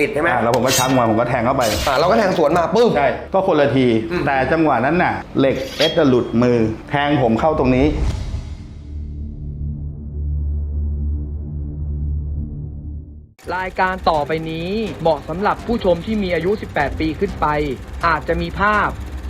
ปิดใช่ไหมอ่าแล้วผมก็ชักมาผมก็แทงเข้าไป อ่าเราก็แทงสวนมาปึ๊บ ใช่ ก็คนละทีแต่จังหวะนั้นน่ะ เหล็กเอสหลุดมือ แทงผมเข้าตรงนี้ รายการต่อไปนี้เหมาะสำหรับผู้ชมที่มีอายุ 18 ปีขึ้นไป อาจจะมีภาพ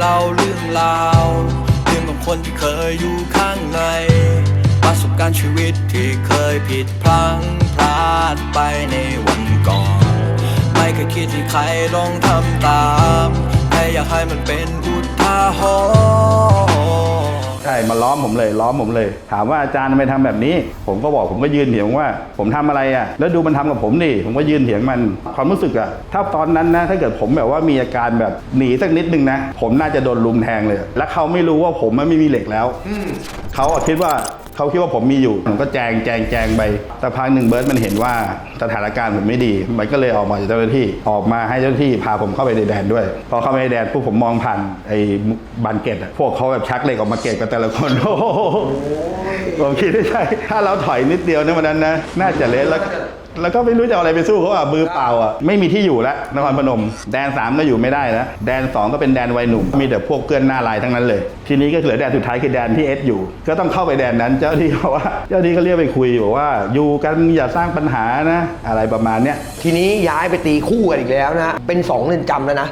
เล่าเรื่องราวเรื่องของคนที่เคยอยู่ข้างใน ประสบการณ์ชีวิตที่เคยผิดพลั้งพลาดไปในวันก่อน ไม่เคยคิดที่ใครลองทำตาม แค่อยากให้มันเป็นอุทาหรณ์ ช่มาล้อมผมเลยล้อมผมเลย ถามว่าอาจารย์ทำไมทำแบบนี้ ผมก็บอกผมก็ยืนเถียงว่า ผมทำอะไรอะ แล้วดูมันทำกับผมดิผมก็ยืนเถียงมันความรู้สึกอะถ้าตอนนั้นนะถ้าเกิดผมแบบว่ามีอาการแบบหนีสักนิดนึงนะ ผมน่าจะโดนลุมแทงเลย และเขาไม่รู้ว่าผมมันไม่มีเหล็กแล้วเขาอะคิดว่าเขาคิดว่าผมมีอยู่ผมก็แจงแจงแจงไปแต่พักหนึ่งเบิร์ตมันเห็นว่าสถานการณ์ผมไม่ดี มันก็เลยออกมาจากเจ้าหน้าที่ออกมาให้เจ้าหน้าที่พาผมเข้าไปในแดนด้วย พอเข้าไปในแดนปุ๊บผมมองผ่านไอ้บานเกตอะพวกเขาแบบชักเหล็กออกมาเกตกันแต่ละคนโอ้โหผมคิดไม่ใช่ถ้าเราถอยนิดเดียวในวันนั้นนะ น่าจะเละแล้วแล้วก็ไม่รู้จะเอาอะไรไปสู้เขาอะมือเปล่าอะไม่มีที่อยู่แล้วนครพนม แดน 3 ก็อยู่ไม่ได้แล้วแดน 2 ก็เป็นแดนวัยหนุ่ม มีแต่พวกเกลื่อนหน้าลายทั้งนั้นเลย ทีนี้ก็เหลือแดนสุดท้ายคือแดนที่เอสอยู่ ก็ต้องเข้าไปแดนนั้น เจ้าหน้าที่เขาว่า เจ้าหน้าที่ก็เรียกไปคุยบอกว่า อยู่กันอย่าสร้างปัญหานะ อะไรประมาณเนี้ยทีนี้ย้ายไปตีคู่กันอีกแล้วนะเป็น2เรือนจำแล้วนะ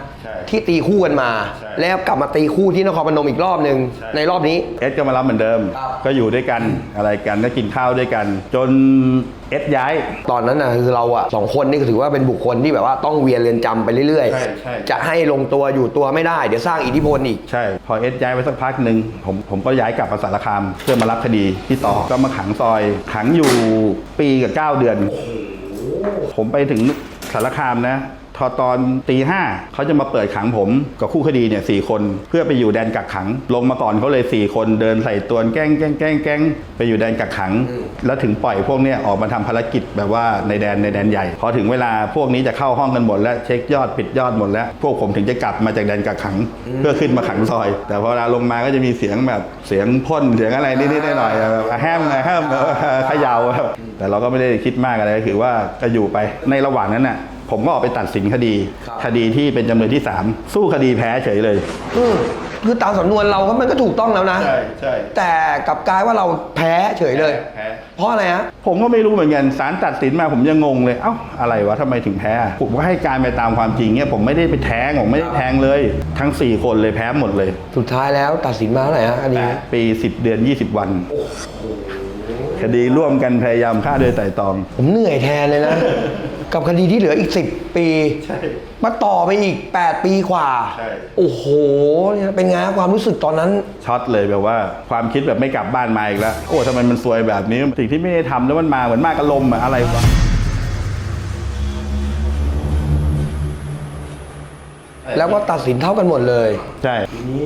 ที่ตีคู่กันมาใช่แล้วกลับมาตีคู่ที่นครพนมอีกรอบหนึ่งใช่ในรอบนี้ เอสก็มารับเหมือนเดิมครับก็อยู่ด้วยกันอะไรกันก็กินข้าวด้วยกัน จนเอสย้าย ตอนนั้นนะคือเราอะสองคนนี่ก็ถือว่าเป็นบุคคลที่แบบว่าต้องเวียนเรือนจำไปเรื่อยใช่ใช่จะให้ลงตัวอยู่ตัวไม่ได้เดี๋ยวสร้างอิทธิพลอีก ใช่ พอเอสย้ายไปสักพักหนึ่งผมผมก็ย้ายกลับมาสารคามเพื่อมารับคดีที่ต่อก็มาขังซอย ขังอยู่ปีกับ 9 เดือน ผมไปถึงสารคามนะ ทอตอนตีห้าเขาจะมาเปิดขังผมกับคู่คดีเนี่ยสี่คนเพื่อไปอยู่แดนกักขัง ลงมาก่อนเขาเลยสี่คนเดินใส่ตัวแกล้งแกล้งแกล้งแกล้งไปอยู่แดนกักขัง แล้วถึงปล่อยพวกเนี้ยออกมาทำภารกิจแบบว่าในแดนในแดนใหญ่ พอถึงเวลาพวกนี้จะเข้าห้องกันหมดแล้วเช็คยอดปิดยอดหมดแล้ว พวกผมถึงจะกลับมาจากแดนกักขัง เพื่อขึ้นมาขังซอย แต่พอเวลาลงมาก็จะมีเสียงแบบเสียงพ่นเสียงอะไรนิดๆหน่อยๆแบบแฮมแฮมเขย่าแต่เราก็ไม่ได้คิดมากอะไรก็คือว่าก็อยู่ไปในระหว่างนั้นน่ะ ผมก็ออกไปตัดสินคดี ครับ คดีที่เป็นจำเลยที่ 3 สู้คดีแพ้เฉยเลย อืมคือตามสำนวนเราก็มันก็ถูกต้องแล้วนะ ใช่ใช่แต่กลับกลายว่าเราแพ้เฉยเลย แพ้ เพราะอะไรฮะ ผมก็ไม่รู้เหมือนกันศาลตัดสินมาผมยังงงเลย เอ้า อะไรวะทำไมถึงแพ้ผมก็ให้การไปตามความจริงเนี่ยผมไม่ได้ไปแทงผมไม่ได้แทงเลย ทั้ง 4 คนเลยแพ้หมดเลยสุดท้ายแล้วตัดสินมาเท่าไหร่ฮะอันนี้ แปดปี 10 เดือน 20 วัน คดีร่วมกันพยายามฆ่าโดยไตร่ตรอง ผมเหนื่อยแทนเลยนะ กับคดีที่เหลืออีก 10 ปี ใช่ มาต่อไปอีก 8 ปีกว่า ใช่ โอ้โหเนี่ยเป็นไงฮะความรู้สึกตอนนั้น ช็อตเลยแบบว่าความคิดแบบไม่กลับบ้านมาอีกแล้ว โอ้ทำไมมันซวยแบบนี้ สิ่งที่ไม่ได้ทำแล้วมันมาเหมือนมากระลมอะอะไรวะ แล้วก็ตัดสินเท่ากันหมดเลย ใช่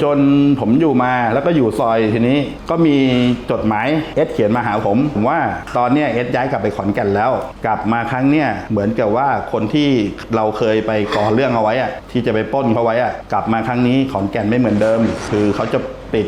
จนผมอยู่มาแล้วก็อยู่ซอยทีนี้ก็มีจดหมายเอสเขียนมาหาผมผมว่าตอนเนี้ยเอสย้ายกลับไปขอนแก่นแล้ว กลับมาครั้งเนี้ยเหมือนกับว่าคนที่เราเคยไปก่อเรื่องเอาไว้อะที่จะไปปล้นเขาไว้อะกลับมาครั้งนี้ขอนแก่นไม่เหมือนเดิม คือเขาจะปิด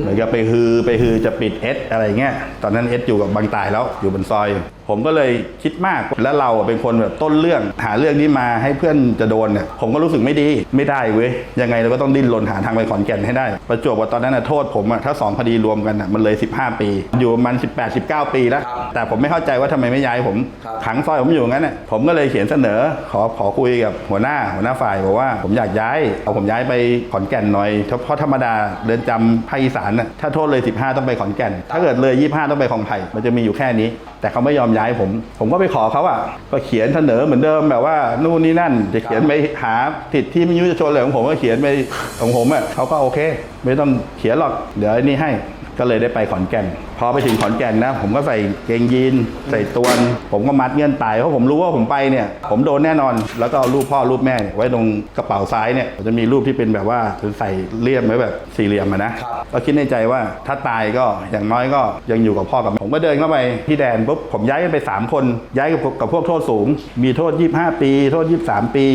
เหมือนกับไปฮือไปฮือจะปิดเอสอะไรเงี้ยตอนนั้นเอสอยู่กับบางตายแล้วอยู่บนซอยผมก็เลยคิดมากแล้วเราเป็นคนแบบต้นเรื่องหาเรื่องนี้มาให้เพื่อนจะโดนเนี่ยผมก็รู้สึกไม่ดีไม่ได้เว้ยยังไงเราก็ต้องดิ้นรนหาทางไปขอนแก่นให้ได้ ประจวบว่าตอนนั้นนะโทษผมอะถ้าสองคดีรวมกันอะมันเลย 15 ปี อยู่มัน 18 19 ปีแล้ว แต่ผมไม่เข้าใจว่าทำไมไม่ย้ายผมขังซอยผมอยู่งั้นน่ะผมก็เลยเขียนเสนอขอขอคุยกับหัวหน้าหัวหน้าฝ่ายบอกว่าผมอยากย้ายเอาผมย้ายไปขอนแก่นหน่อยเพราะธรรมดาเรือนจำภาคอีสานน่ะถ้าโทษเลย 15 ต้องไปขอนแก่น ถ้าเกิดเลย 25 ต้องไปคลองไผ่มันจะมีอยู่แค่นี้ แต่เขาไม่ยอมย้ายผม ผมก็ไปขอเขาอะก็เขียนเสนอเหมือนเดิมแบบว่านู่นนี่นั่น จะเขียนไปหาสิทธิมนุษยชนอะไรของผมก็เขียนไปของผมอะเขาก็โอเค ไม่ต้องเขียนหรอกเดี๋ยวไอ้นี่ให้ ก็เลยได้ไปขอนแก่น พอไปถึงขอนแก่นนะ ผมก็ใส่เกงยีน ใส่ตวน ผมก็มัดเงื่อนไตเพราะผมรู้ว่าผมไปเนี่ย ผมโดนแน่นอน แล้วก็เอารูปพ่อรูปแม่เนี่ยไว้ตรงกระเป๋าซ้ายเนี่ยจะมีรูปที่เป็นแบบว่าใส่เลี่ยมไว้แบบสี่เหลี่ยมอะนะ ก็คิดในใจว่าถ้าตายก็อย่างน้อยก็ยังอยู่กับพ่อกับแม่ผมก็เดินเข้าไปที่แดนปุ๊บผมย้ายกันไปสามคน ย้ายกับกับพวกโทษสูง มีโทษ 25 ปี โทษ 23 ปี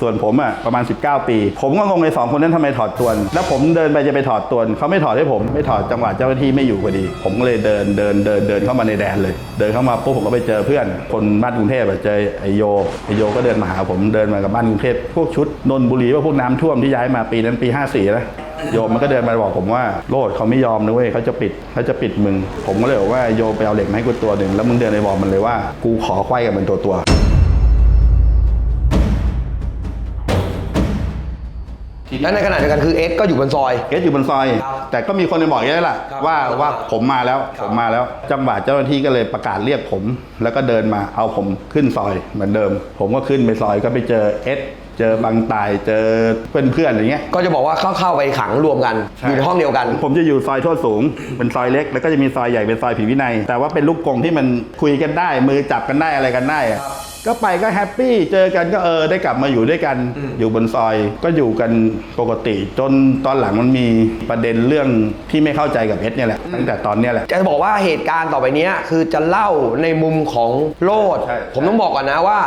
ส่วนผมอะประมาณ 19 ปี ผมก็งงในสองคนนั้นทำไมถอดตวน แล้วผมเดินไปจะไปถอดตวนเขาไม่ถอดให้ผมไม่ถอดจังหวะเจ้าหน้าที่ไม่อยู่พอดี ผมก็เลยเดินเดินเดินเดินเข้ามาในแดนเลย เดินเข้ามาปุ๊บผมก็ไปเจอเพื่อน คนบ้านกรุงเทพอะเจอไอโยไอโยก็เดินมาหาผมเดินมากับบ้านกรุงเทพพวกชุดนนบุรีว่าพวกน้ำท่วมที่ย้ายมาปีนั้นปี 54นะโยมมันก็เดินมาบอกผมว่าโลดเขาไม่ยอมนะเว้ยเขาจะปิดเขาจะปิดมึง ผมก็เลยบอกว่าโยไปเอาเหล็กมาให้กูตัวหนึ่งแล้วมึงเดินไปบอกมันเลยว่า กูขอไขว้กับมันตัวตัว และในขณะเดียวกันคือเอสก็อยู่บนซอยเอสอยู่บนซอยแต่ก็มีคนไปบอกเอสแหละว่าว่าผมมาแล้วผมมาแล้ว จังหวะเจ้าหน้าที่ก็เลยประกาศเรียกผม แล้วก็เดินมาเอาผมขึ้นซอยเหมือนเดิม ผมก็ขึ้นไปซอยก็ไปเจอเอสเจอบางตายเจอเพื่อนๆอย่างเงี้ย ก็จะบอกว่าเข้าเข้าไปขังรวมกันอยู่ในห้องเดียวกัน ผมจะอยู่ซอยโทษสูง เป็นซอยเล็ก แล้วก็จะมีซอยใหญ่เป็นซอยผีวินัย แต่ว่าเป็นลูกกรงที่มันคุยกันได้ มือจับกันได้อะไรกันได้อะ ก็ไปก็แฮปปี้เจอกันก็เออได้กลับมาอยู่ด้วยกันอยู่บนซอยก็อยู่กันปกติ จนตอนหลังมันมีประเด็นเรื่องที่ไม่เข้าใจกับเอสเนี่ยแหละตั้งแต่ตอนเนี้ยแหละ จะบอกว่าเหตุการณ์ต่อไปเนี้ยคือจะเล่าในมุมของโลด ใช่ ผมต้องบอกก่อนนะว่า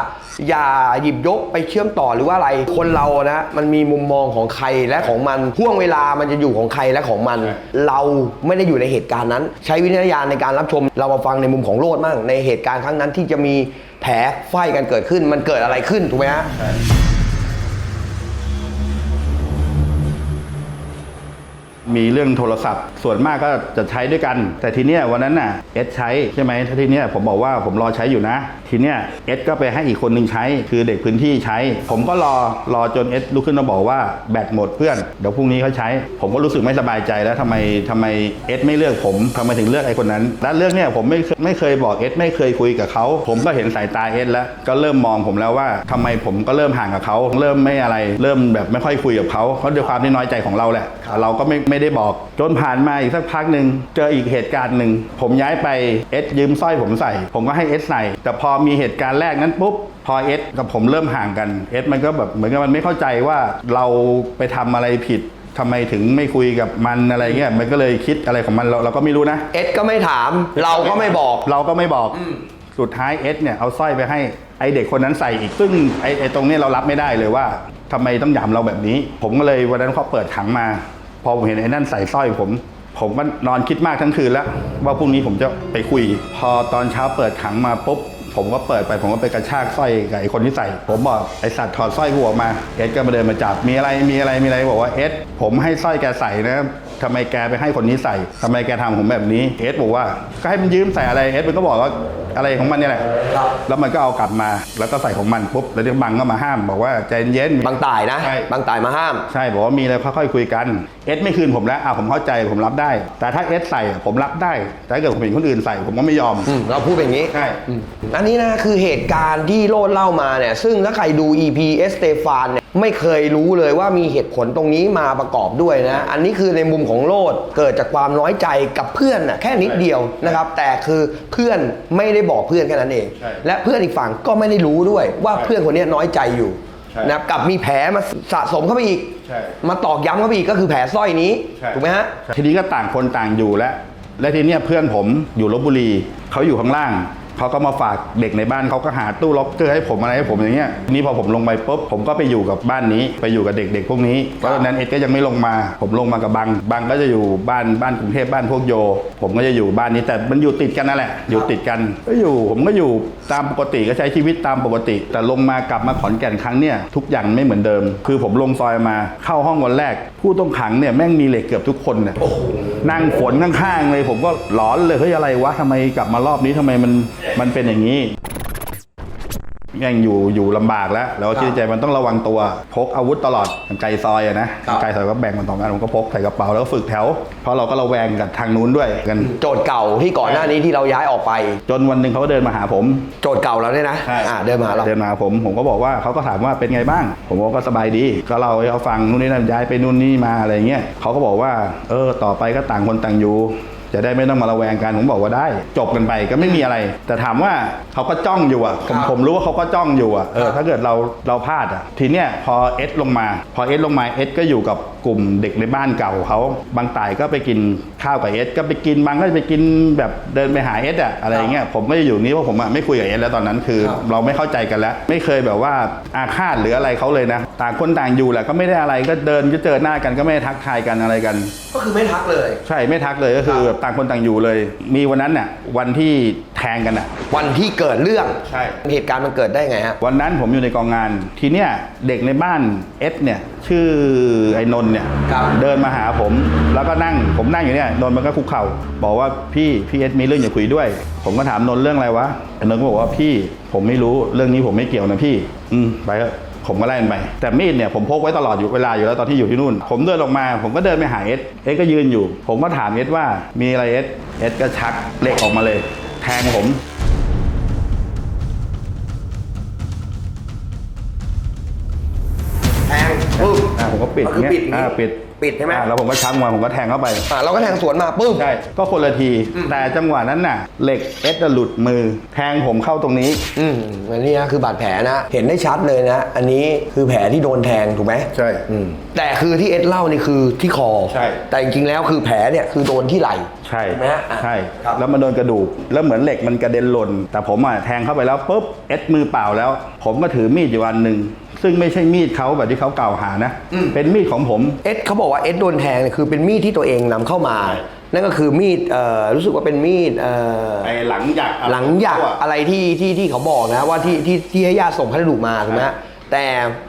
อย่าหยิบยกไปเชื่อมต่อหรือว่าอะไรคนเรานะมันมีมุมมองของใครและของมันห่วงเวลามันจะอยู่ของใครและของมัน เราไม่ได้อยู่ในเหตุการณ์นั้น ใช้วิจารณญาณในการรับชมเรามาฟังในมุมของโลดมั่งในเหตุการณ์ครั้งนั้นที่จะมี แผลไฟกันเกิดขึ้นมันเกิดอะไรขึ้นถูกไหมฮะ มีเรื่องโทรศัพท์ ส่วนมากก็จะใช้ด้วยกัน แต่ทีเนี้ยวันนั้นน่ะเอสใช้ใช่ไหมถ้าทีเนี้ยผมบอกว่าผมรอใช้อยู่นะ ทีเนี้ยเอสก็ไปให้อีกคนนึงใช้ คือเด็กพื้นที่ใช้ ผมก็รอรอจนเอสลุกขึ้นมาบอกว่าแบตหมดเพื่อนเดี๋ยวพรุ่งนี้เขาใช้ ผมก็รู้สึกไม่สบายใจแล้วทำไมทำไมเอสไม่เลือกผมทำไมถึงเลือกไอ้คนนั้น และเรื่องเนี้ยผมไม่เคยไม่เคยบอกเอสไม่เคยคุยกับเขาผมก็เห็นสายตาเอสแล้วก็เริ่มมองผมแล้วว่าทำไมผมก็เริ่มห่างกับเขาเริ่มไม่อะไร เริ่มแบบไม่ค่อยคุยกับเขาเพราะด้วยความที่น้อยใจของเราแหละเราก็ไม่ไม่ได้บอก จนผ่านมาอีกสักพักหนึ่งเจออีกเหตุการณ์หนึ่งผมย้ายไปเอสยืมสร้อยผมใส่ ผมก็ให้เอสใส่แต่พอมีเหตุการณ์แรกนั้นปุ๊บพอเอสกับผมเริ่มห่างกันเอสมันก็แบบเหมือนกับมันไม่เข้าใจว่าเราไปทำอะไรผิดทำไมถึงไม่คุยกับมันอะไรเงี้ยมันก็เลยคิดอะไรของมันเราเราก็ไม่รู้นะ เอสก็ไม่ถาม เราก็ไม่บอก เราก็ไม่บอกสุดท้ายเอสเนี่ยเอาสร้อยไปให้ไอเด็กคนนั้นใส่อีก ซึ่งไอไอตรงเนี้ยเรารับไม่ได้เลยว่าทำไมต้องหยามเราแบบนี้ ผมก็เลยวันนั้นเขาเปิดถังมา พอผมเห็นไอ้นั่นใส่สร้อยผม ผมก็นอนคิดมากทั้งคืนแล้ว ว่าพรุ่งนี้ผมจะไปคุย พอตอนเช้าเปิดถังมาปุ๊บผมก็เปิดไปผมก็ไปกระชากสร้อยกับไอ้คนที่ใส่ ผมบอกไอสัตว์ถอดสร้อยกูออกมาเอสก็มาเดินมาจับมีอะไรมีอะไรมีอะไรบอกว่าเอสผมให้สร้อยแกใส่นะทำไมแกไปให้คนนี้ใส่ทำไมแกทำผมแบบนี้เอสบอกว่าก็ให้มันยืมใส่อะไรเอสมันก็บอกว่า อะไรของมันเนี่ยแหละ แล้วมันก็เอากลับมา แล้วก็ใส่ของมันปุ๊บ แล้วเดี๋ยวบังก็มาห้าม บอกว่าใจเย็น บางตายนะ ใช่ บางตายมาห้าม ใช่ บอกว่ามีอะไรค่อยๆคุยกันเอสไม่คืนผมแล้วอะผมเข้าใจผมรับได้ แต่ถ้าเอสใส่อะผมรับได้ แต่ถ้าเกิดผมเห็นคนอื่นใส่ผมก็ไม่ยอม อืมเราพูดเป็นอย่างนี้ใช่ อืมอันนี้นะคือเหตุการณ์ที่โลดเล่ามาเนี่ย ซึ่งถ้าใครดู EP เอสเตฟานเนี่ย ไม่เคยรู้เลยว่ามีเหตุผลตรงนี้มาประกอบด้วยนะ อันนี้คือในมุมของโลดเกิดจากความน้อยใจกับเพื่อนน่ะแค่นิดเดียวนะครับ แต่คือเพื่อนไม่ได้บอกเพื่อนแค่นั้นเอง ใช่และเพื่อนอีกฝั่งก็ไม่ได้รู้ด้วยว่าเพื่อนคนนี้น้อยใจอยู่ใช่นะครับกับมีแผลมาสะสมเข้าไปอีก ใช่มาตอกย้ำเข้าไปอีกก็คือแผลสร้อยนี้ใช่ ถูกไหมฮะ ทีนี้ก็ต่างคนต่างอยู่แล้ว และทีเนี้ยเพื่อนผมอยู่ลบบุรีเขาอยู่ข้างล่าง เขาก็มาฝากเด็กในบ้านเขาก็หาตู้ล็อกเกอร์ให้ผมอะไรให้ผมอย่างเงี้ยนี่พอผมลงไปปุ๊บผมก็ไปอยู่กับบ้านนี้ไปอยู่กับเด็กๆพวกนี้เพราะฉะนั้นเอ็ดก็ยังไม่ลงมา ผมลงมากับบังบังก็จะอยู่บ้านบ้านกรุงเทพบ้านพวกโย ผมก็จะอยู่บ้านนี้แต่มันอยู่ติดกันนั่นแหละ อยู่ติดกันก็อยู่ผมก็อยู่ตามปกติก็ใช้ชีวิตตามปกติ แต่ลงมากลับมาขอนแก่นครั้งเนี่ยทุกอย่างไม่เหมือนเดิม คือผมลงซอยมาเข้าห้องวันแรก ผู้ต้องขังเนี่ยแม่งมีเหล็กเกือบทุกคนเนี่ยนั่งฝนข้างๆเลย ผมก็หลอนเลยเฮ้ยอะไรวะทำไมกลับมารอบนี้ทำไมมันมันเป็นอย่างนี้ยังอยู่อยู่ลำบากแล้ว แล้วคิดในใจมันต้องระวังตัวพกอาวุธตลอดกางไกลซอยอะนะกางไกลซอยก็แบ่งมันสองอันผมก็พกใส่กระเป๋าแล้วก็ฝึกแถว เพราะเราก็ระแวงกับทางนู้นด้วยกัน โจทย์เก่าที่ก่อนหน้านี้ที่เราย้ายออกไป จนวันหนึ่งเขาก็เดินมาหาผม โจทย์เก่าเราเนี่ยนะอ่าเดินมาหาเราเดินมาหาผมผมก็บอกว่าเขาก็ถามว่าเป็นไงบ้าง ผมบอกก็สบายดีก็เล่าให้เขาฟังนู่นนี่นั่นย้ายไปนู่นนี่มาอะไรเงี้ยเขาก็บอกว่า เออต่อไปก็ต่างคนต่างอยู่ จะได้ไม่ต้องมาระแวงกันผมบอกว่าได้ จบกันไปก็ไม่มีอะไร แต่ถามว่าเขาก็จ้องอยู่อะผมครับผมรู้ว่าเขาก็จ้องอยู่อะเออครับถ้าเกิดเราเราพลาดอะทีเนี้ยพอเอสลงมา พอเอสลงมาเอสก็อยู่กับกลุ่มเด็กในบ้านเก่าเขาบางต่ายก็ไปกินข้าวกับเอสก็ไปกินบางก็ไปกินแบบเดินไปหาเอสอะอะไรอย่างเงี้ยผมก็จะอยู่นี้เพราะผมอะไม่คุยกับเอสแล้วตอนนั้นคือครับเราไม่เข้าใจกันแล้ว ไม่เคยแบบว่าอาฆาตหรืออะไรเขาเลยนะต่างคนต่างอยู่แหละก็ไม่ได้อะไรก็เดินก็เจอหน้ากันก็ไม่ได้ทักทายกันอะไรกัน ก็คือไม่ทักเลย ใช่ไม่ทักเลยก็คือแบบต่างคนต่างอยู่เลย มีวันนั้นน่ะวันที่แทงกันอะ วันที่เกิดเรื่องใช่ เหตุการณ์มันเกิดได้ไงฮะ วันนั้นผมอยู่ในกองงาน ทีเนี้ยเด็กในบ้านเอสเนี่ย ชื่อไอ้นนท์เนี่ยครับ เดินมาหาผมแล้วก็นั่งผมนั่งอยู่เนี่ยนนท์มันก็คุกเข่าบอกว่าพี่พี่เอสมีเรื่องอยากคุยด้วย ผมก็ถามนนท์เรื่องอะไรวะไอ้นนท์ก็บอกว่าพี่ผมไม่รู้เรื่องนี้ผมไม่เกี่ยวนะพี่ อืมไปเถอะ ผมก็ไล่มันไป แต่มีดเนี่ยผมพกไว้ตลอดอยู่เวลาอยู่แล้วตอนที่อยู่ที่นู่น ผมเดินลงมา ผมก็เดินไปหาเอสเอสก็ยืนอยู่ ผมก็ถามเอสว่ามีอะไรเอสเอสก็ชักเหล็กออกมาเลย แทงผม ปิดก็คือปิดเงี้ยอ่าปิดปิดใช่ไหม อ่าแล้วผมก็ชักมาผมก็แทงเข้าไป อ่าเราก็แทงสวนมาปึ๊บ ใช่ ก็คนละที แต่จังหวะนั้นน่ะ เหล็กเอสหลุดมือ แทงผมเข้าตรงนี้ อืมอันนี้นะคือบาดแผลนะ เห็นได้ชัดเลยนะ อันนี้คือแผลที่โดนแทงถูกไหมใช่ อืมแต่คือที่เอสเล่านี่คือที่คอ ใช่ แต่จริงๆแล้วคือแผลเนี่ยคือโดนที่ไหล่ ใช่ ถูกไหมฮะอะใช่ ครับ แล้วมันโดนกระดูก แล้วเหมือนเหล็กมันกระเด็นหล่น แต่ผมอะแทงเข้าไปแล้วปุ๊บ เอสมือเปล่าแล้ว ผมก็ถือมีดอยู่อันหนึ่ง ซึ่งไม่ใช่มีดเขาแบบที่เขากล่าวหานะ เป็นมีดของผม เอสเขาบอกว่าเอสโดนแทงเนี่ยคือเป็นมีดที่ตัวเองนำเข้ามา นั่นก็คือมีดเอ่อรู้สึกว่าเป็นมีดเอ่อไอ้หลังหยักหลังหยักอะไรที่ที่ที่เขาบอกนะว่าที่ที่ที่ให้ญาติส่งพัสดุมาถูกไหมฮะแต่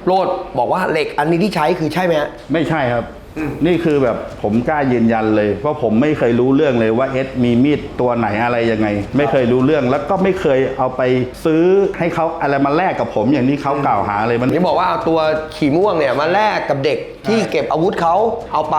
โรดบอกว่าเหล็กอันนี้ที่ใช้คือใช่ไหมฮะ ไม่ใช่ครับ นี่คือแบบผมกล้ายืนยันเลยเพราะผมไม่เคยรู้เรื่องเลยว่าเอสมีมีดตัวไหนอะไรยังไง ไม่เคยรู้เรื่องแล้วก็ไม่เคยเอาไปซื้อให้เขาอะไรมาแลกกับผมอย่างที่เขากล่าวหาเลยมันนี่บอกว่าเอาตัวขี่ม่วงเนี่ยมาแลกกับเด็กที่เก็บอาวุธเขาเอาไป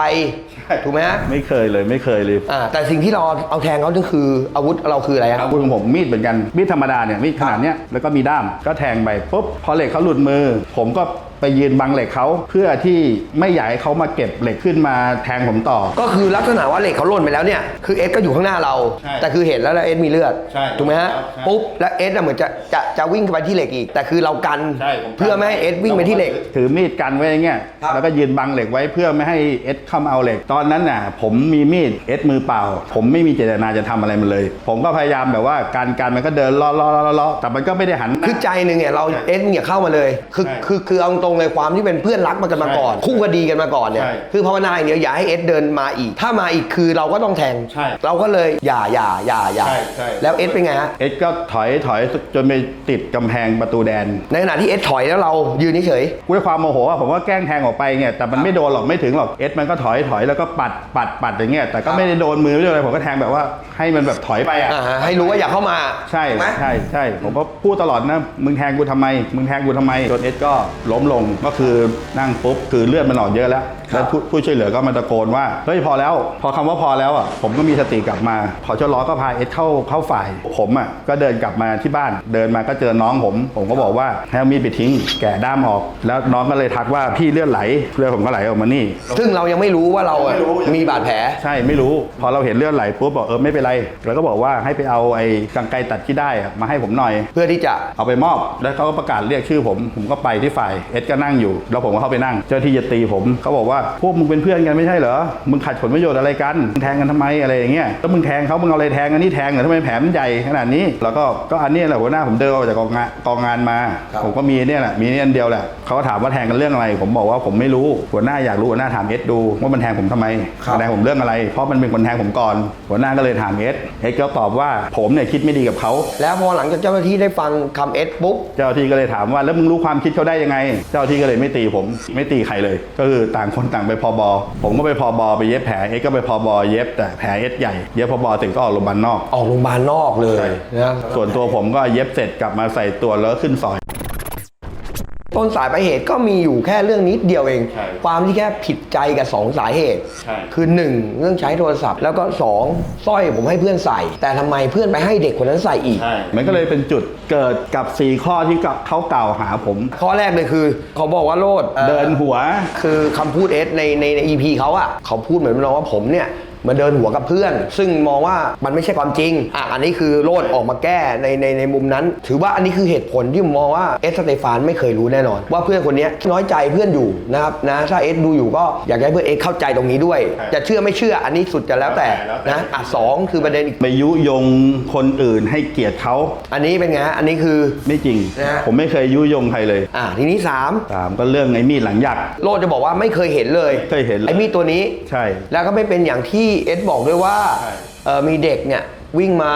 ถูกไหมฮะไม่เคยเลยไม่เคยเลยอ่าแต่สิ่งที่เราเอาแทงเขาก็คืออาวุธเราคืออะไรครับอาวุธของผมมีดเหมือนกันมีดธรรมดาเนี่ยมีดขนาดเนี้ยแล้วก็มีด้ามก็แทงไปปุ๊บพอเหล็กเขาหลุดมือ ผมก็ ไปยืนบังเหล็กเขาเพื่อที่ไม่อยากให้เขามาเก็บเหล็กขึ้นมาแทงผมต่อ ก็คือลักษณะว่าเหล็กเขาหล่นไปแล้วเนี่ยคือเอสก็อยู่ข้างหน้าเรา ใช่แต่คือเห็นแล้วแล้วเอสมีเลือดใช่ถูกไหมฮะใช่ปุ๊บแล้วเอสน่ะเหมือนจะจะจะวิ่งไปที่เหล็กอีก แต่คือเรากันใช่ผมเพื่อไม่ให้เอสวิ่งไปที่เหล็ก ถือมีดกันไว้อย่างเงี้ยครับ แล้วก็ยืนบังเหล็กไว้เพื่อไม่ให้เอสเข้ามาเอาเหล็ก ตอนนั้นน่ะ ผมมีมีดเอสมือเปล่า ผมไม่มีเจตนาจะทำอะไรมันเลย ผมก็พยายามแบบว่าการการมันก็เดินล้อล้อล้อล้อแต่มันก็ไม่ได้หันหน้า คือใจหนึ่งเนี่ยเราเอสอย่าเข้ามาเลยคือใช่ คือคือเอาตรงเลยความที่เป็นเพื่อนรักมากันมาก่อน ใช่คู่คดีกันมาก่อนเนี่ยใช่คือภาวนาอย่างเดียวอย่าให้เอสเดินมาอีก ถ้ามาอีกคือเราก็ต้องแทง ใช่เราก็เลยอย่าอย่าอย่าอย่าใช่ใช่ แล้วเอสเป็นไงฮะเอสก็ถอยถอยจนไปติดกำแพงประตูแดน ในขณะที่เอสถอยแล้วเรายืนเฉยด้วยความโมโหอะผมก็แกล้งแทงออกไปเงี้ยแต่มันไม่โดนหรอกไม่ถึงหรอกเอสมันก็ถอยถอยแล้วก็ปัดปัดปัดอย่างเงี้ยแต่ก็ไม่ได้โดนมือไม่โดนอะไรผมก็แทงแบบว่าให้มันแบบถอยไปๆอะอ่าฮะให้รู้ว่าอย่าเข้ามาใช่ถูกไหม ใช่ใช่ผมก็พูดตลอดนะ มึงแทงกูทำไม มึงแทงกูทำไมจนเอสก็ล้มลงก็คือนั่งปุ๊บคือเลือดมันออกเยอะแล้วแล้วผู้ผู้ช่วยเหลือก็มาตะโกนว่าเฮ้ยพอแล้ว พอคำว่าพอแล้วอะผมก็มีสติกลับมา พอเจ้าล้อก็พาเอสเข้าเข้าฝ่าย ผมอะก็เดินกลับมาที่บ้าน เดินมาก็เจอน้องผม ผมก็บอกว่าให้เอามีดไปทิ้ง แกะด้ามออก แล้วน้องก็เลยทักว่าพี่เลือดไหลเลือดผมก็ไหลออกมานี่ ซึ่งเรายังไม่รู้ว่าเราอะไม่รู้มีบาดแผลใช่ไม่รู้ พอเราเห็นเลือดไหลปุ๊บบอกเออไม่เป็นไรแล้วก็บอกว่าให้ไปเอาไอ้กางไกรตัดที่ได้อะมาให้ผมหน่อย เพื่อที่จะเอาไปมอบแล้วเขาก็ประกาศเรียกชื่อผม ผมก็ไปที่ฝ่ายเอสก็นั่งอยู่ แล้วผมก็เข้าไปนั่ง เจ้าที่จะตีผมเขาบอกว่าพวกมึงเป็นเพื่อนกันไม่ใช่เหรอ มึงขัดผลประโยชน์อะไรกันมึงแทงกันทำไมอะไรอย่างเงี้ย แล้วมึงแทงเขามึงเอาอะไรแทงอันนี้แทงเหรอทำไมแผลมันใหญ่ขนาดนี้ แล้วก็ก็อันนี้แหละหัวหน้าผมเดินออกจากกองงานกองงานมาครับผมก็มีเนี่ยแหละ มีเนี่ยอันเดียวแหละเขาก็ถามว่าแทงกันเรื่องอะไร ผมบอกว่าผมไม่รู้ หัวหน้าอยากรู้หัวหน้าถามเอสดูว่ามันแทงผมทำไมครับมันแทงผมเรื่องอะไร เพราะมันเป็นคนแทงผมก่อน หัวหน้าก็เลยถามเอสเอสก็ตอบว่าผมเนี่ยคิดไม่ดีกับเขาแล้วพอหลังจากเจ้าหน้าที่ได้ฟังคำเอสปุ๊บ เจ้าหน้าที่ก็เลยถามว่าแล้วมึงรู้ความคิดเขาได้ยังไงเจ้าหน้าที่ก็เลยไม่ตีผมไม่ตีใครเลย ก็คือต่างคนต่างไปพอบอผมก็ไปพอบอไปเย็บแผลเอ็กก็ไปพอบอเย็บแต่แผลเอ็กใหญ่เย็บพอบอเสร็จก็ออกโรงพยาบาลนอก ออกโรงพยาบาลนอกเลยนะส่วนตัวผมก็เย็บเสร็จกลับมาใส่ตัวแล้วขึ้นซอย ต้นสายปลายเหตุก็มีอยู่แค่เรื่องนิดเดียวเอง ใช่ความที่แค่ผิดใจกับสองสาเหตุ ใช่ คือหนึ่งเรื่องใช้โทรศัพท์ แล้วก็สองสร้อยผมให้เพื่อนใส่ แต่ทำไมเพื่อนไปให้เด็กคนนั้นใส่อีกมันก็เลยเป็นจุดเกิดกับ 4 ข้อที่เขากล่าวหาผม ข้อแรกเลยคือ เขาบอกว่าโลดอ่อ เดินหัว คือคำพูดเอสในในใน EP เขาอะเขาพูดเหมือนน้องว่าผมเนี่ย มาเดินหัวกับเพื่อน ซึ่งมองว่ามันไม่ใช่ความจริงอะอันนี้คือโลดออกมาแก้ในในในมุมนั้น ถือว่าอันนี้คือเหตุผลที่ผมมองว่าเอสสเตฟานไม่เคยรู้แน่นอน ว่าเพื่อนคนเนี้ยน้อยใจเพื่อนอยู่นะครับนะถ้าเอสดูอยู่ก็อยากให้เพื่อนเอสเข้าใจตรงนี้ด้วย จะเชื่อไม่เชื่ออันนี้สุดจะแล้วแต่นะอะสองคือประเด็นอีกไปยุยงคนอื่นให้เกลียดเขาอันนี้เป็นไงฮะอันนี้คือ ไม่จริง นะฮะผมไม่เคยยุยงใครเลยอะทีนี้สามตามก็เรื่องไอ้มีดหลังยักษ์ โลดจะบอกว่าไม่เคยเห็นเลยเคยเห็นเลย ไอ้มีดตัวนี้ ใช่ แล้วก็ไม่เป็นอย่างที่เอสบอกด้วยว่าใช่เอ่อมีเด็กเนี่ย วิ่งมา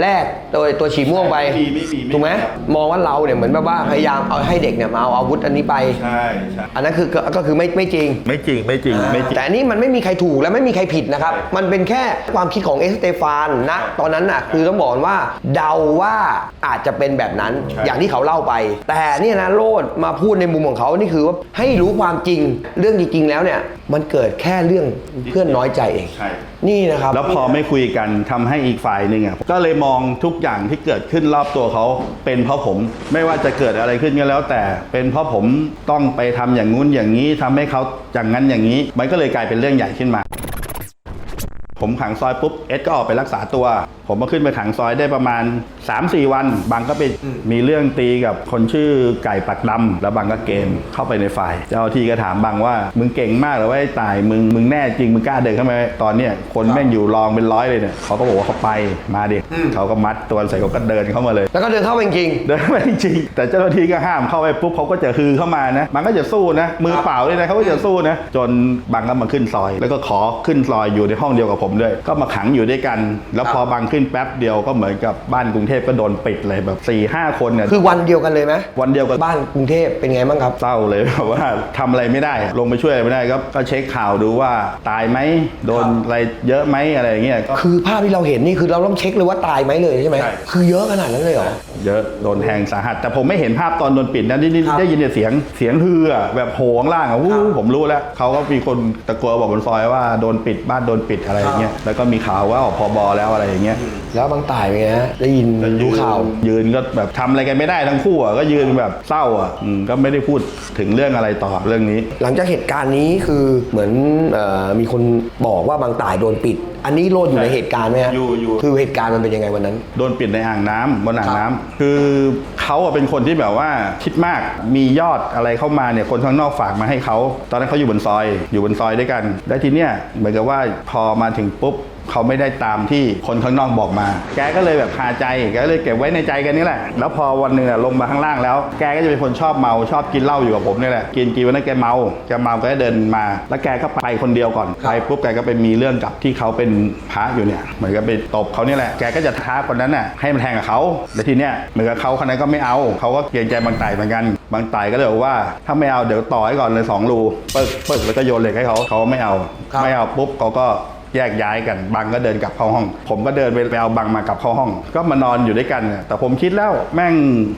แลกโดยตัวฉีม่วงไปไม่มีไม่มีไม่มีถูกไหมครับ มองว่าเราเนี่ยเหมือนแบบว่าพยายามเอาให้เด็กเนี่ยมาเอาอาวุธอันนี้ไป ใช่ใช่ อันนั้นคือก็ก็คือไม่ไม่จริง ไม่จริงไม่จริงไม่จริง แต่อันนี้มันไม่มีใครถูกและไม่มีใครผิดนะครับ ใช่มันเป็นแค่ความคิดของเอสเตฟานนะตอนนั้นน่ะคือต้องบอกว่าเดาว่าอาจจะเป็นแบบนั้นใช่ อย่างที่เขาเล่าไป แต่เนี่ยนะโลดมาพูดในมุมของเขานี่คือว่าให้รู้ความจริงเรื่องจริงๆแล้วเนี่ยมันเกิดแค่เรื่องเพื่อนน้อยใจเอง ใช่นี่นะครับแล้วพอไม่คุยกันทำให้อีกฝ่ายหนึ่งอะก็เลยมองทุกอย่างที่เกิดขึ้นรอบตัวเขาเป็นเพราะผม ไม่ว่าจะเกิดอะไรขึ้นก็แล้ว แต่เป็นเพราะผมต้องไปทำอย่างงู้นอย่างนี้ทำให้เขาอย่างนั้นอย่างนี้ มันก็เลยกลายเป็นเรื่องใหญ่ขึ้นมา ผมขังซอยปุ๊บเอสก็ออกไปรักษาตัว ผมมาขึ้นไปขังซอยได้ประมาณ 3-4 วัน บางก็ไปมีเรื่องตีกับคนชื่อไก่ปักดำแล้วบางก็เกมเข้าไปในฝ่าย เจ้าหน้าที่ก็ถามบางว่า มึงเก่งมากเลยว่าไอ้ตายมึงมึงแน่จริงมึงกล้าเดินเข้ามาไหมตอนเนี้ยคนแม่งอยู่รองเป็นร้อยเลยเนี่ยเขาก็บอกว่าเขาไปมาดิเขาก็มัดตัวใส่เขาก็เดินเข้ามาเลย แล้วก็เดินเข้าไปจริงเดินเข้าไปจริงๆแต่เจ้าหน้าที่ก็ห้ามเข้าไปปุ๊บเขาก็จะฮือเข้ามานะมันก็จะสู้นะมือเปล่าเลยนะเขาก็จะสู้นะ จนบางก็มาขึ้นซอย แล้วก็ขอขึ้นซอยอยู่ในห้องเดียวกับผมด้วย ก็มาขังอยู่ด้วยกัน แล้วพอบางขึ้นแป๊บเดียวก็เหมือนกับบ้านกรุงเทพก็โดนปิดเลยแบบ4ี่ห้าคนเนี่ยๆคือวันเดียวกันเลยไหมวันเดียวกับบ้านกรุงเทพเป็นไงบ้างครับเศร้าเลยแบบว่าทำอะไรไม่ได้ ลงไปช่วยอะไรไม่ได้ก็ก็เช็คข่าวดูว่าตายไหมโดนอะไรเยอะไหมอะไรอย่างเงี้ยก็คือภาพที่เราเห็นนี่คือเราต้องเช็คเลยว่าตายไหมเลยใช่ไหมใช่คือเยอะขนาดนั้นเลยเหรอเยอะโดนแทงสาหัส แต่ผมไม่เห็นภาพตอนโดนปิดนะนี่นี่ครับได้ยินแต่เสียงเสียงฮืออะแบบโหข้างล่างอะวู้ครับผมรู้แล้วเขาก็มีคนตะโกนบอกบนซอยว่าโดนปิดบ้านโดนปิดอะไรอย่างเงี้ยแล้วก็มีข่าวว่าออกพบแล้วอะไรอย่างเงี้ยแล้วบางตายเป็นไงฮะได้ยินรู้ข่าวยืนก็แบบทำอะไรกันไม่ได้ทั้งคู่อะก็ยืนแบบเศร้าอะอืมก็ไม่ได้พูดถึงเรื่องอะไรต่อเรื่องนี้ หลังจากเหตุการณ์นี้คือเหมือนเออมีคนบอกว่าบางตายโดนปิด อันนี้โลดอยู่ในเหตุการณ์ไหมฮะอยู่อยู่ คือเหตุการณ์มันเป็นยังไงวันนั้น โดนปิดในอ่างน้ำบนอ่างน้ำครับคือเขาอะเป็นคนที่แบบว่าคิดมากมียอดอะไรเข้ามาเนี่ยคนข้างนอกฝากมาให้เขาตอนนั้นเขาอยู่บนซอย อยู่บนซอยด้วยกัน แล้วทีเนี้ยเหมือนกับว่าพอมาถึงปุ๊บเขาไม่ได้ตามที่คนข้างนอกบอกมา แกก็เลยแบบคาใจ แกก็เลยเก็บไว้ในใจกันนี่แหละ แล้วพอวันหนึ่งอะลงมาข้างล่างแล้ว แกก็จะเป็นคนชอบเมา ชอบกินเหล้าอยู่กับผมนี่แหละ กินกินวันนั้นแกเมา แกเมาแกก็เดินมา แล้วแกก็ไปคนเดียวก่อน ไปปุ๊บแกก็ไปมีเรื่องกับที่เขาเป็นพระอยู่เนี่ย เหมือนกับไปตบเขาเนี่ยแหละ แกก็จะท้าคนนั้นน่ะให้มันแทงกับเขาแล้วทีเนี้ยเหมือนกับเขาคนนั้นก็ไม่เอา เขาก็เกรงใจบางไต่เหมือนกัน บางไต่ก็เลยบอกว่า ถ้าไม่เอาเดี๋ยวต่อให้ก่อนเลยสองรูปึกปึกแล้วก็โยนเหล็กให้เขาเขาไม่เอาครับไม่เอาปุ๊บเขาก็ แยกย้ายกันบางก็เดินกลับเข้าห้อง ผมก็เดินไปไปเอาบางมากลับเข้าห้อง ก็มานอนอยู่ด้วยกันเนี่ยแต่ผมคิดแล้วแม่ง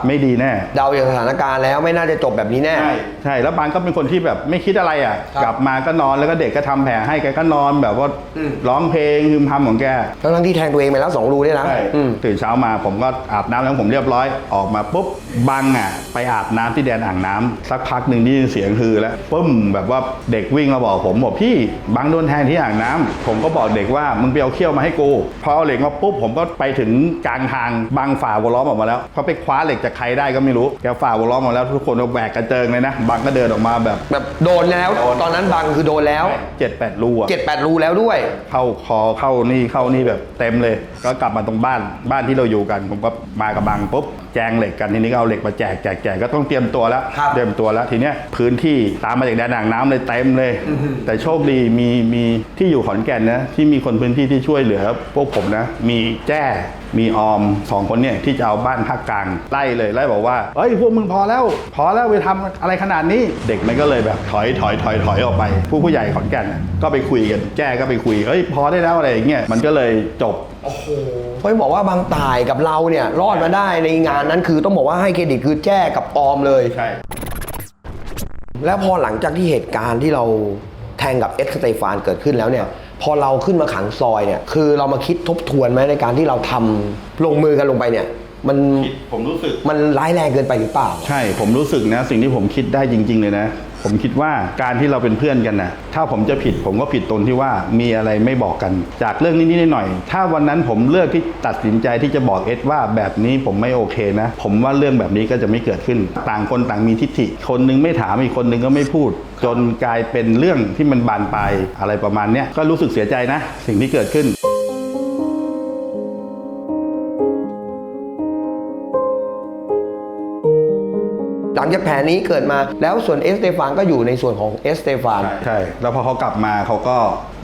ไม่ดีแน่เดาอย่างสถานการณ์แล้วไม่น่าจะจบแบบนี้แน่ ใช่ใช่แล้วบางก็เป็นคนที่แบบไม่คิดอะไรอะ ครับ กลับมาก็นอนแล้วก็เด็กก็ทำแผลให้แกก็นอนแบบว่าอืมร้องเพลงฮึมพำของแกทั้งทั้งๆที่แทงตัวเองไปแล้วสองรูเนี่ยนะอืม ตื่นเช้ามาผมก็อาบน้ำแล้วผมเรียบร้อยออกมาปุ๊บบังอะ ไปอาบน้ำที่แดนอ่างน้ำสักพักหนึ่งได้ยินเสียงฮือแล้วปึ้มแบบว่าเด็กวิ่งมาบอกผมบอกพี่บังโดนแทงที่อ่างน้ำผมก็บอกเด็กว่ามึงไปเอาเขี้ยวมาให้กูพอเอาเหล็กมาปุ๊บผมก็ไปถึงกลางทางบังฝ่าวงล้อมออกมาแล้วเขาไปคว้าเหล็กจากใครได้ก็ไม่รู้แกฝ่าวงล้อมออกมาแล้วทุกคนก็แบกกระเจิงเลยนะบังก็เดินออกมาแบบแบบโดนแล้วโดนตอนนั้นบังคือโดนแล้วเจ็ดแปดรูอะเจ็ดแปดรูแล้วด้วย เข้าคอเข้านี่เข้านี่แบบเต็มเลย ก็กลับมาตรงบ้านบ้านที่เราอยู่กัน ผมก็มากับบังปุ๊บแจงเหล็กกันทีนี้ก็เอาเหล็กมาแจกแจกแจกก็ต้องเตรียมตัวแล้วครับเตรียมตัวแล้วทีเนี้ยพื้นที่ตามมาจากแดนอ่างน้ำเลยเต็มเลย แต่โชคดีมีมีที่อยู่ขอนแก่นนะที่มีคนพื้นที่ที่ช่วยเหลือพวกผมนะ มีแจ้มีออมสองคนเนี่ยที่จะเอาบ้านภาคกลางไล่เลยไล่บอกว่าเอ้ยพวกมึงพอแล้ว พอแล้วไปทำอะไรขนาดนี้ เด็กมันก็เลยแบบถอยถอยถอยถอยออกไป ผู้ผู้ใหญ่ขอนแก่นน่ะก็ไปคุยกันแจ้ก็ไปคุยเอ้ยพอได้แล้วอะไรอย่างเงี้ยมันก็เลยจบ เพราะบอกว่าบางตายกับเราเนี่ยรอดมาได้ในงานนั้นคือต้องบอกว่าให้เครดิตคือแจ้กับออมเลย ใช่ แล้วพอหลังจากที่เหตุการณ์ที่เราแทงกับเอ็กซ์สเตฟานเกิดขึ้นแล้วเนี่ย พอเราขึ้นมาขังซอยเนี่ย คือเรามาคิดทบทวนไหมในการที่เราทำลงมือกันลงไปเนี่ย มันผมรู้สึก มันร้ายแรงเกินไปหรือเปล่า ใช่ผมรู้สึกนะ สิ่งที่ผมคิดได้จริง ๆ เลยนะ ผมคิดว่าการที่เราเป็นเพื่อนกันนะถ้าผมจะผิดผมก็ผิดตรงที่ว่ามีอะไรไม่บอกกัน จากเรื่องนี้นิดๆหน่อยๆถ้าวันนั้นผมเลือกที่ตัดสินใจที่จะบอกเอสว่าแบบนี้ผมไม่โอเคนะ ผมว่าเรื่องแบบนี้ก็จะไม่เกิดขึ้น ต่างคนต่างมีทิฏฐิ คนนึงไม่ถามอีกคนนึงก็ไม่พูด จนกลายเป็นเรื่องที่มันบานปลายอะไรประมาณนี้ก็รู้สึกเสียใจนะ สิ่งที่เกิดขึ้น หลังจากแผนนี้เกิดมา แล้วส่วนเอสเตฟานก็อยู่ในส่วนของเอสเตฟาน ใช่ แล้วพอเขากลับมาเขาก็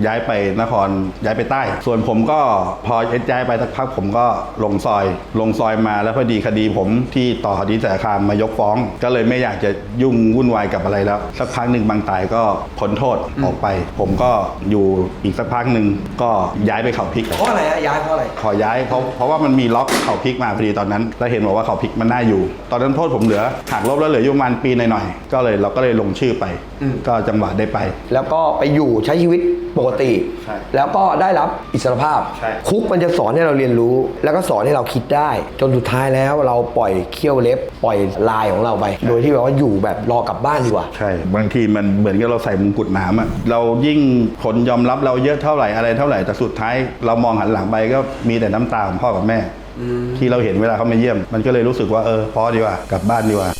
ย้ายไปนครย้ายไปใต้ ส่วนผมก็พอเอสย้ายไปสักพักผมก็ลงซอย ลงซอยมาแล้วพอดีคดีผมที่ต่อคดีแต่คามมายกฟ้อง ก็เลยไม่อยากจะยุ่งวุ่นวายกับอะไรแล้ว สักพักหนึ่งบางตายก็พ้นโทษออกไป ผมก็อยู่อีกสักพักหนึ่งก็ย้ายไปเขาพริก เพราะอะไรฮะย้ายเพราะอะไร ขอย้ายเพราะเพราะว่ามันมีล็อกเขาพลิกมาพอดีตอนนั้นแล้วเห็นบอกว่าเขาพลิกมันน่าอยู่ ตอนนั้นโทษผมเหลือหักลบแล้วเหลืออยู่ประมาณปีหน่อยๆก็เลยเราก็เลยลงชื่อไป ก็จังหวะได้ไป แล้วก็ไปอยู่ใช้ชีวิตปกติ ใช่แล้วก็ได้รับอิสรภาพ ใช่ คุกมันจะสอนให้เราเรียนรู้ แล้วก็สอนให้เราคิดได้ จนสุดท้ายแล้วเราปล่อยเขี้ยวเล็บ ปล่อยลายของเราไป โดยที่แบบว่าอยู่แบบรอกลับบ้านดีกว่า ใช่ บางทีมันเหมือนกับเราใส่มงกุฎน้ำอะเรายิ่งคนยอมรับเราเยอะเท่าไหร่อะไรเท่าไหร่แต่สุดท้ายเรามองหันหลังไปก็มีแต่น้ำตาของพ่อกับแม่ ที่เราเห็นเวลาเขามาเยี่ยม มันก็เลยรู้สึกว่าเออพอดีกว่ากลับบ้านดีกว่า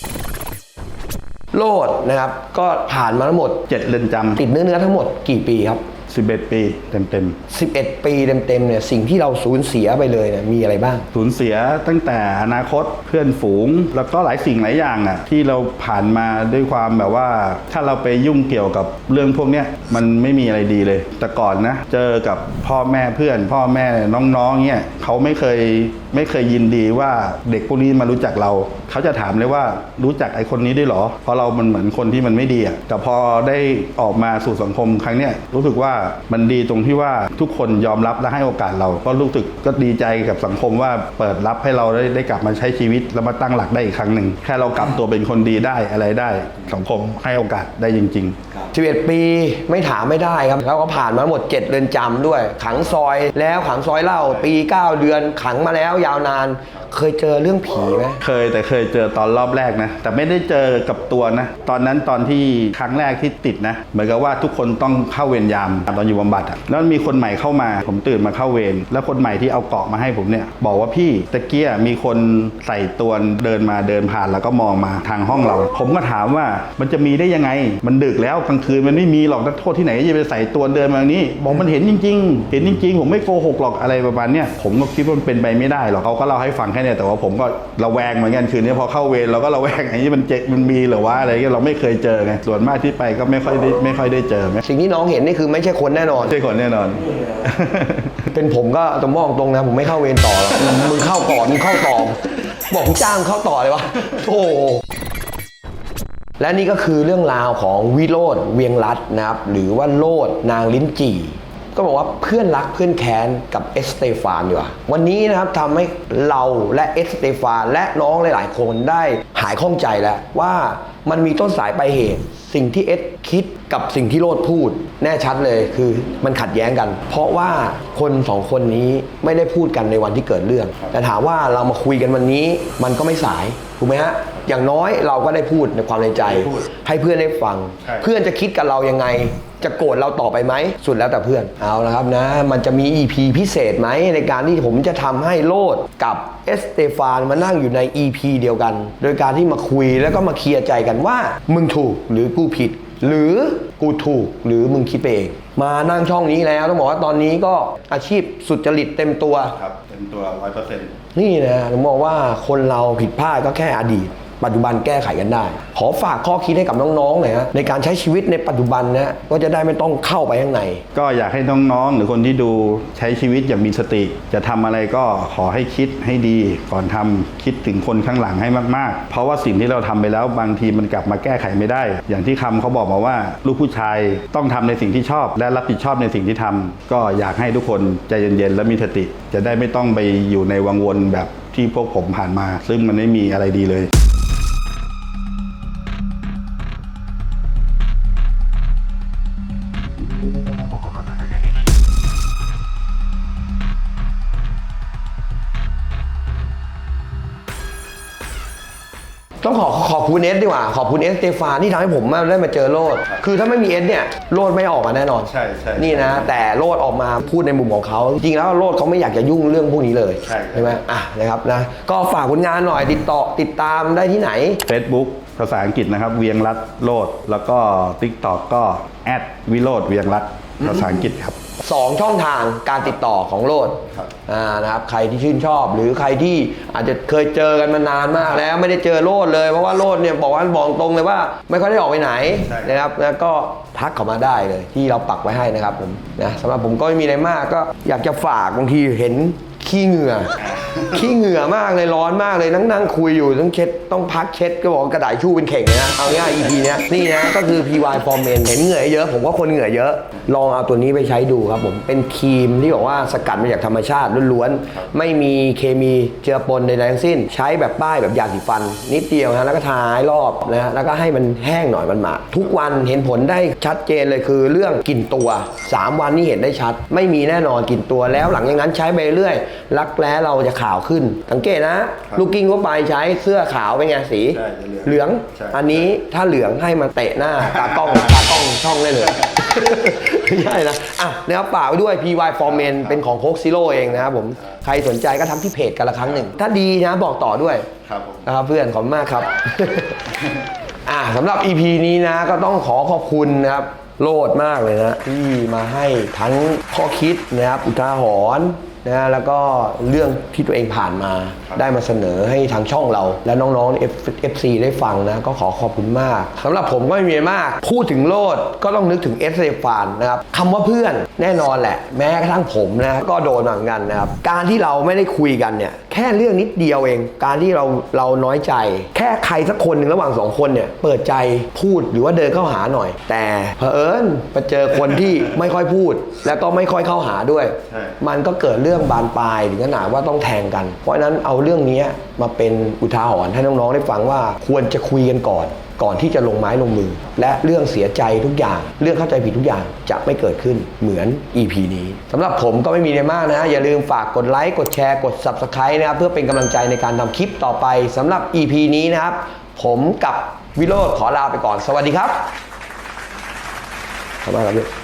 โลดนะครับ ก็ผ่านมาทั้งหมด เจ็ดเรือนจติดเนื้อเนื้อทั้งหมดกี่ปีครับำสิบเอ็ดปีเต็มๆ11 ปีเต็มๆเนี่ยสิ่งที่เราสูญเสียไปเลยเนี่ยมีอะไรบ้างสูญเสียตั้งแต่อนาคตเพื่อนฝูง แล้วก็หลายสิ่งหลายอย่างอะที่เราผ่านมาด้วยความแบบว่า ถ้าเราไปยุ่งเกี่ยวกับเรื่องพวกเนี้ยมันไม่มีอะไรดีเลย แต่ก่อนนะ เจอกับพ่อแม่เพื่อน พ่อแม่น้องๆเนี่ยเขาไม่เคย ไม่เคยยินดีว่าเด็กพวกนี้มารู้จักเรา เขาจะถามเลยว่ารู้จักไอ้คนนี้ได้หรอ เพราะเรามันเหมือนคนที่มันไม่ดีอะแต่พอได้ออกมาสู่สังคมครั้งเนี้ยรู้สึกว่ามันดีตรงที่ว่าทุกคนยอมรับและให้โอกาสเรา ก็รู้สึกก็ดีใจกับสังคมว่าเปิดรับให้เราได้ได้กลับมาใช้ชีวิตแล้วมาตั้งหลักได้อีกครั้งหนึ่งแค่เรากลับตัวเป็นคนดีได้อะไรได้ สังคมให้โอกาสได้จริงๆ11 ปีไม่ถามไม่ได้ครับแล้วก็ผ่านมาหมด 7เดือนจำด้วย ขังซอยแล้วขังซอยเล้าปี 9 เดือนขังมาแล้วยาวนาน เคยเจอเรื่องผีไหมเคยแต่เคยเจอตอนรอบแรกนะ แต่ไม่ได้เจอกับตัวนะ ตอนนั้นตอนที่ครั้งแรกที่ติดนะ เหมือนกับว่าทุกคนต้องเข้าเวรยามตอนอยู่บำบัดอะแล้วมีคนใหม่เข้ามา ผมตื่นมาเข้าเวรแล้วคนใหม่ที่เอาเกาะมาให้ผมเนี่ยบอกว่าพี่ตะเกียมีคนใส่ตัวเดินมาเดินผ่านแล้วก็มองมาทางห้องเรา ผมก็ถามว่ามันจะมีได้ยังไง มันดึกแล้วกลางคืนมันไม่มีหรอกนักโทษที่ไหนจะไปใส่ตัวเดินมาอย่างนี้บอกมันเห็นจริง ๆ เห็นจริง ๆ ผมไม่โกหกหรอกอะไรประมาณเนี้ยผมก็คิดว่ามันเป็นไปไม่ได้หรอกเขาก็เล่าให้ฟังแค่เนี้ยแต่ว่าผมก็ระแวงเหมือนกันคืนนี้พอเข้าเวรเราก็ระแวงอันนี้มันเจ็มันมีเหรือว่าอะไรเงี้ยเราไม่เคยเจอไงส่วนมากที่ไปก็ไม่ค่อยได้ไม่ค่อยได้เจอไม่สิ่งที่น้องเห็นนี่คือไม่ใช่คนแน่นอน ใช่คนแน่นอน เป็นผมก็จะมองตรงนะ ผมไม่เข้าเวรต่อหรอกมึงเข้าก่อนมึงเข้าต่อ บอกกูจ้างเข้าต่อเลยวะโธ่และนี่ก็คือเรื่องราวของวิโรธเวียงรัตน์นะครับ หรือว่าโลดนางลิ้นจี่ ก็บอกว่าเพื่อนรักเพื่อนแค้นกับเอสเตฟานดีกว่าวันนี้นะครับทำให้เราและเอสเตฟานและน้องหลาย ๆ คนได้หายข้องใจแล้วว่ามันมีต้นสายปลายเหตุ สิ่งที่เอสคิดกับสิ่งที่โรดพูด แน่ชัดเลยคือมันขัดแย้งกัน เพราะว่าคนสองคนนี้ไม่ได้พูดกันในวันที่เกิดเรื่อง แต่ถามว่าเรามาคุยกันวันนี้มันก็ไม่สายถูกไหมฮะ อย่างน้อยเราก็ได้พูดในความในใจให้เพื่อนได้ฟัง ใช่ เพื่อนจะคิดกับเรายังไง จะโกรธเราต่อไปไหม สุดแล้วแต่เพื่อนเอาละครับนะ มันจะมี EP พิเศษไหมในการที่ผมจะทำให้โลดกับเอสเตฟานมานั่งอยู่ใน EP เดียวกัน โดยการที่มาคุยแล้วก็มาเคลียร์ใจกันว่า มึงถูกหรือกูผิด หรือกูถูกหรือมึงคิดไปเอง มานั่งช่องนี้แล้วต้องบอกว่าตอนนี้ก็อาชีพสุจริตเต็มตัว ครับ เป็นตัวร้อยเปอร์เซ็นต์ นี่นะผมบอกว่าคนเราผิดพลาดก็แค่อดีต ปัจจุบันแก้ไขกันได้ ขอฝากข้อคิดให้กับน้องๆหน่อยฮะในการใช้ชีวิตในปัจจุบันนะก็จะได้ไม่ต้องเข้าไปข้างใน ก็อยากให้น้องๆหรือคนที่ดูใช้ชีวิตอย่างมีสติ จะทำอะไรก็ขอให้คิดให้ดีก่อนทำคิดถึงคนข้างหลังให้มากๆ เพราะว่าสิ่งที่เราทำไปแล้วบางทีมันกลับมาแก้ไขไม่ได้ อย่างที่คำเขาบอกมาว่า ลูกผู้ชายต้องทำในสิ่งที่ชอบ และรับผิดชอบในสิ่งที่ทำก็อยากให้ทุกคนใจเย็นๆและมีสติ จะได้ไม่ต้องไปอยู่ในวังวนแบบที่พวกผมผ่านมา ซึ่งมันไม่มีอะไรดีเลย คุณเอสดีกว่า ขอบคุณเอสเตฟานที่ทำให้ผมได้มาเจอโลด คือถ้าไม่มีเอสเนี่ยโลดไม่ออกมาแน่นอนใช่ใช่นี่นะ แต่โลดออกมาพูดในมุมของเขาจริงๆแล้วโลดเขาไม่อยากจะยุ่งเรื่องพวกนี้เลยใช่ครับไหมอะนะครับนะก็ฝากผลงานหน่อยติดต่อติดตามได้ที่ไหน Facebook ภาษาอังกฤษนะครับ เวียงรัตน์โลด แล้วก็ TikTok ก็แอดวิโรดเวียงรัตน์ภาษาอังกฤษครับ สองช่องทางการติดต่อของโลดครับอ่านะครับใครที่ชื่นชอบ หรือใครที่อาจจะเคยเจอกันมานานมากแล้วไม่ได้เจอโลดเลยเพราะว่าโลดเนี่ยบอกว่าบอกตรงเลยว่า ไม่ค่อยได้ออกไปไหนใช่ นะครับแล้วก็ทักเข้ามาได้เลยที่เราปักไว้ให้นะครับผมนะสำหรับผมก็ไม่มีอะไรมากก็อยากจะฝากบางทีเห็น ขี้เหงื่อ ขี้เหงื่อมากเลยร้อนมากเลยนั่งนั่งคุยอยู่ต้องเช็ดต้องพักเช็ดก็บอกว่ากระดาษชู่เป็นเข่งเลยนะเอาง่าย EP เนี้ยนี่นะก็คือ PY for Men เห็นเหงื่อเยอะผมว่าคนเหงื่อเยอะ ลองเอาตัวนี้ไปใช้ดูครับผมเป็นครีมที่บอกว่าสกัดมาจากธรรมชาติล้วนๆไม่มีเคมีเจือปนใดๆทั้งสิ้น ใช้แบบป้ายแบบยาสีฟัน นิดเดียวนะแล้วก็ทาให้รอบนะฮะแล้วก็ให้มันแห้งหน่อยมันมาทุกวันเห็นผลได้ชัดเจนเลยคือเรื่องกลิ่นตัว 3 วันนี่เห็นได้ชัด ไม่มีแน่นอนกลิ่นตัวแล้วหลังจากนั้นใช้ไปเรื่อยรักแร้เราจะขาวขึ้น สังเกตนะ ลูกกิ้งทั่วไปใช้เสื้อขาวเป็นไงสีใช่จะเหลืองเหลืองใช่อันนี้ถ้าเหลืองให้มาเตะหน้าตากล้องตากล้องช่องได้เลยไม่ใช่นะอะนะครับฝากไว้ด้วย PY for Men เป็นของโคกซิโร่เองนะครับผมใครสนใจก็ทำที่เพจกันละครั้งหนึ่ง ถ้าดีนะบอกต่อด้วยครับผมนะครับเพื่อนขอบคุณมากครับอ่าสำหรับ EP นี้นะก็ต้องขอขอบคุณนะครับโลดมากเลยนะ ที่มาให้ทั้งข้อคิดนะครับอุทาหรณ์ นะแล้วก็เรื่องที่ตัวเองผ่านมา ได้มาเสนอให้ทางช่องเรา และน้องๆ F FC ได้ฟังนะก็ขอขอบคุณมากสำหรับผมก็ไม่มีอะไรมาก พูดถึงโลดก็ต้องนึกถึงเอสเซฟานนะครับคำว่าเพื่อนแน่นอนแหละ แม้กระทั่งผมนะก็โดนมาเหมือนกันนะครับการที่เราไม่ได้คุยกันเนี่ยแค่เรื่องนิดเดียวเอง การที่เราเราน้อยใจ แค่ใครสักคนหนึ่งระหว่างสองคนเนี่ยเปิดใจพูดหรือว่าเดินเข้าหาหน่อย แต่เผอิญไปเจอคนที่ไม่ค่อยพูด แล้วก็ไม่ค่อยเข้าหาด้วยใช่มันก็เกิดเรื่องื่องบานปลายถึงขนาดว่าต้องแทงกัน เพราะฉะนั้นเอาเรื่องนี้มาเป็นอุทาหรณ์ให้น้องๆได้ฟังว่าควรจะคุยกันก่อน ก่อนที่จะลงไม้ลงมือ และเรื่องเสียใจทุกอย่าง เรื่องเข้าใจผิดทุกอย่างจะไม่เกิดขึ้นเหมือน EP นี้สำหรับผมก็ไม่มีอะไรมากนะ อย่าลืมฝากกดไลค์กดแชร์กด Subscribe นะครับเพื่อเป็นกำลังใจในการทำคลิปต่อไปสำหรับ EP นี้นะครับ ผมกับวิโรธขอลาไปก่อน สวัสดีครับขอบคุณมาครับพี่